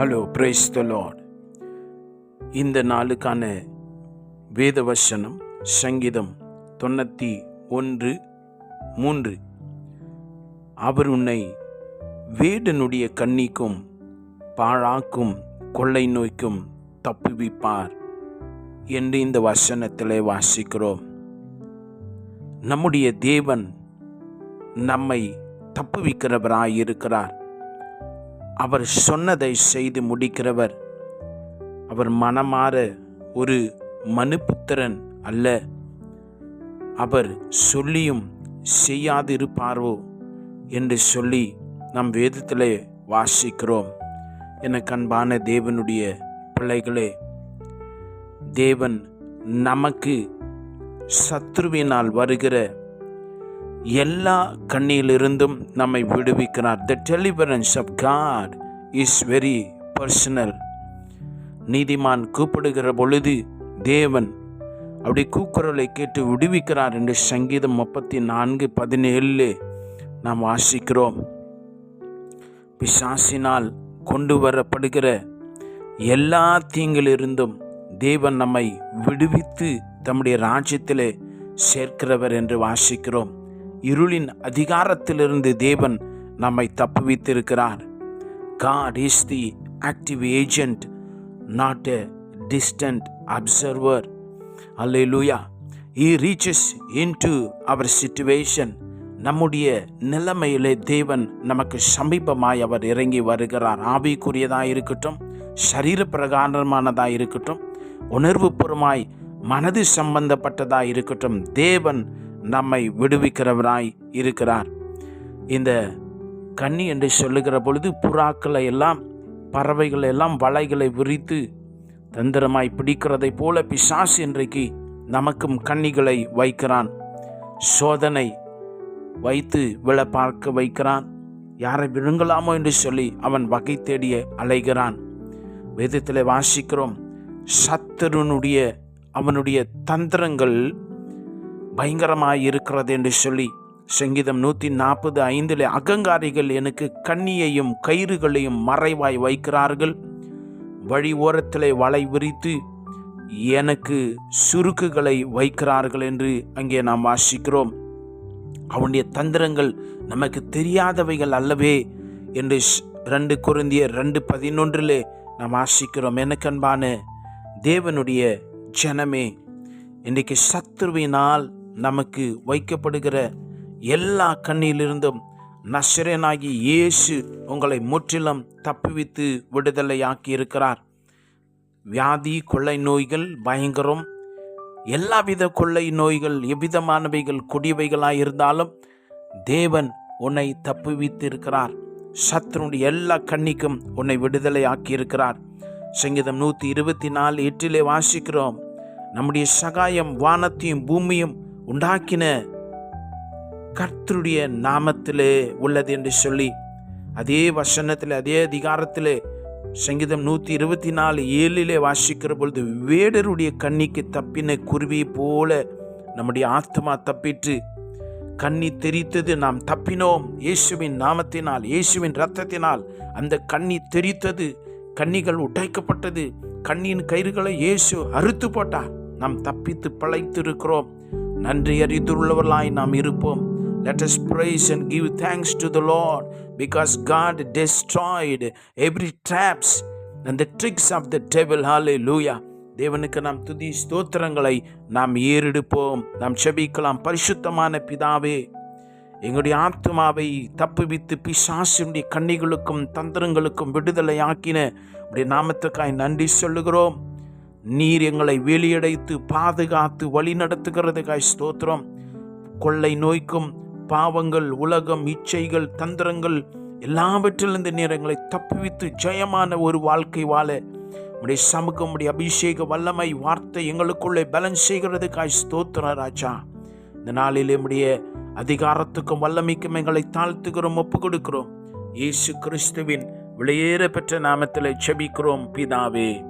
Hello praise the Lord இந்த நாளுக்கான வேத வசனம் சங்கீதம் தொண்ணூற்றி ஒன்று மூன்று. அவர் உன்னை வேடனுடைய கண்ணிக்கும் பாழாக்கும் கொள்ளை நோய்க்கும் தப்புவிப்பார் என்று இந்த வசனத்திலே வாசிக்கிறோம். நம்முடைய தேவன் நம்மை தப்புவிக்கிறவராய் இருக்கிறார் அவர் சொன்னதை செய்து முடிக்கிறவர். அவர் மனமாற ஒரு மனுபுத்திரன் அல்ல. அவர் சொல்லியும் செய்யாதிருப்பாரோ என்று சொல்லி நம் வேதத்திலே வாசிக்கிறோம். எனக்கு அன்பான தேவனுடைய பிள்ளைகளே தேவன் நமக்கு சத்ருவினால் வருகிற எல்லா கண்ணியிலிருந்தும் நம்மை விடுவிக்கிறார். The deliverance of God is very personal நீதிமான் கூப்பிடுகிற பொழுது தேவன் அப்படி கூக்குரலை கேட்டு விடுவிக்கிறார் என்று சங்கீதம் முப்பத்தி நான்கு பதினேழு நாம் வாசிக்கிறோம். பிசாசினால் கொண்டு வரப்படுகிற எல்லா தீங்கிலிருந்தும் தேவன் நம்மை விடுவித்து தம்முடைய ராஜ்யத்திலே சேர்க்கிறவர் என்று வாசிக்கிறோம். இருளின் அதிகாரத்திலிருந்து தேவன் நம்மை தப்புவித்திருக்கிறார். God is the active agent not a distant observer hallelujah he reaches into our situation நம்முடைய நிலைமையிலே தேவன் நமக்கு சமீபமாய் அவர் இறங்கி வருகிறார். ஆவிக்குரியதாக இருக்கட்டும் சரீர பிரகாரமானதாக இருக்கட்டும் உணர்வுபூர்வமாய் மனது சம்பந்தப்பட்டதாக இருக்கட்டும் தேவன் நம்மை விடுவிக்கிறவராய் இருக்கிறார். இந்த கன்னி என்று சொல்லுகிற பொழுது புறாக்களை எல்லாம் பறவைகளை எல்லாம் வலைகளை விரித்து தந்திரமாய் பிடிக்கிறதை போல பிசாசு இன்றைக்கு நமக்கும் கன்னிகளை வைக்கிறான். சோதனை வைத்து விழ பார்க்க வைக்கிறான். யாரை விழுங்கலாமோ என்று சொல்லி அவன் வகை தேடிய அலைகிறான். வேதத்தில் வாசிக்கிறோம் சத்துருனுடைய அவனுடைய தந்திரங்கள் பயங்கரமாய் இருக்கிறது என்று சொல்லி சங்கீதம் நூற்றி நாற்பது ஐந்தில் அகங்காரிகள் எனக்கு கண்ணியையும் கயிறுகளையும் மறைவாய் வைக்கிறார்கள். வழி ஓரத்திலே வலை விரித்து எனக்கு சுருக்குகளை வைக்கிறார்கள் என்று அங்கே நாம் வாசிக்கிறோம். அவனுடைய தந்திரங்கள் நமக்கு தெரியாதவைகள் அல்லவே என்று ரெண்டு குருந்திய ரெண்டு பதினொன்றிலே நாம் வாசிக்கிறோம். எனக்கு அன்பான தேவனுடைய ஜனமே இன்றைக்கு சத்ருவினால் நமக்கு வைக்கப்படுகிற எல்லா கண்ணிலிருந்தும் நஷரனாகி இயேசு உங்களை முற்றிலும் தப்புவித்து விடுதலையாக்கி இருக்கிறார் வியாதி கொள்ளை நோய்கள் பயங்கரம் எல்லாவித கொள்ளை நோய்கள் எவ்விதமானவைகள் கொடியவைகளாக இருந்தாலும் தேவன் உன்னை தப்புவித்து இருக்கிறார் சத்ருடைய எல்லா கண்ணிக்கும் உன்னை விடுதலை ஆக்கியிருக்கிறார் சங்கீதம் நூற்றி இருபத்தி நாலு எட்டிலே வாசிக்கிறோம். நம்முடைய சகாயம் வானத்தையும் பூமியும் உண்டாக்கின கர்த்தருடைய நாமத்திலே உள்ளது என்று சொல்லி அதே வசனத்தில் அதே அதிகாரத்திலே சங்கீதம் நூற்றி இருபத்தி நாலு ஏழிலே வாசிக்கிற பொழுது வேடருடைய கண்ணிக்கு தப்பின குருவி போல நம்முடைய ஆத்மா தப்பிட்டு கண்ணி தெரித்தது நாம் தப்பினோம். இயேசுவின் நாமத்தினால் இயேசுவின் ரத்தத்தினால் அந்த கண்ணி தெரித்தது கண்ணிகள் உடைக்கப்பட்டது. கண்ணியின் கயிறுகளை இயேசு அறுத்து போட்டார். நாம் தப்பித்து பழைத்து இருக்கிறோம் நன்றி அறிந்துள்ளவர்களாய் நாம் இருப்போம். Let us praise and give thanks to the Lord because God destroyed every traps and the tricks of the devil. Hallelujah. தேவனுக்கு நாம் துதி ஸ்தோத்திரங்களை நாம் ஏறெடுப்போம். நாம் செபிக்கலாம். பரிசுத்தமான பிதாவே எங்களுடைய ஆத்மாவை தப்புவித்து பிசாசினுடைய கண்ணிகளுக்கும் தந்திரங்களுக்கும் விடுதலை ஆக்கின உடைய நாமத்துக்காய் நன்றி சொல்லுகிறோம். நீர் எங்களை வெளியடைத்து பாதுகாத்து வழி நடத்துகிறதுக்காய் ஸ்தோத்திரம். கொள்ளை நோய்க்கும் பாவங்கள் உலகம் இச்சைகள் தந்திரங்கள் எல்லாவற்றிலிருந்து நீர் எங்களை தப்புவித்து ஜெயமான ஒரு வாழ்க்கை வாழ. உடைய சமூகம் உடைய அபிஷேக வல்லமை வார்த்தை எங்களுக்குள்ளே பலன் செய்கிறதுக்காய் ஸ்தோத்திர ராஜா. இந்த நாளில் நம்முடைய அதிகாரத்துக்கும் வல்லமைக்கும் எங்களை தாழ்த்துகிறோம் ஒப்பு கொடுக்கிறோம் இயேசு கிறிஸ்துவின் வெளியேற பெற்ற நாமத்தில் செபிக்கிறோம் பிதாவே.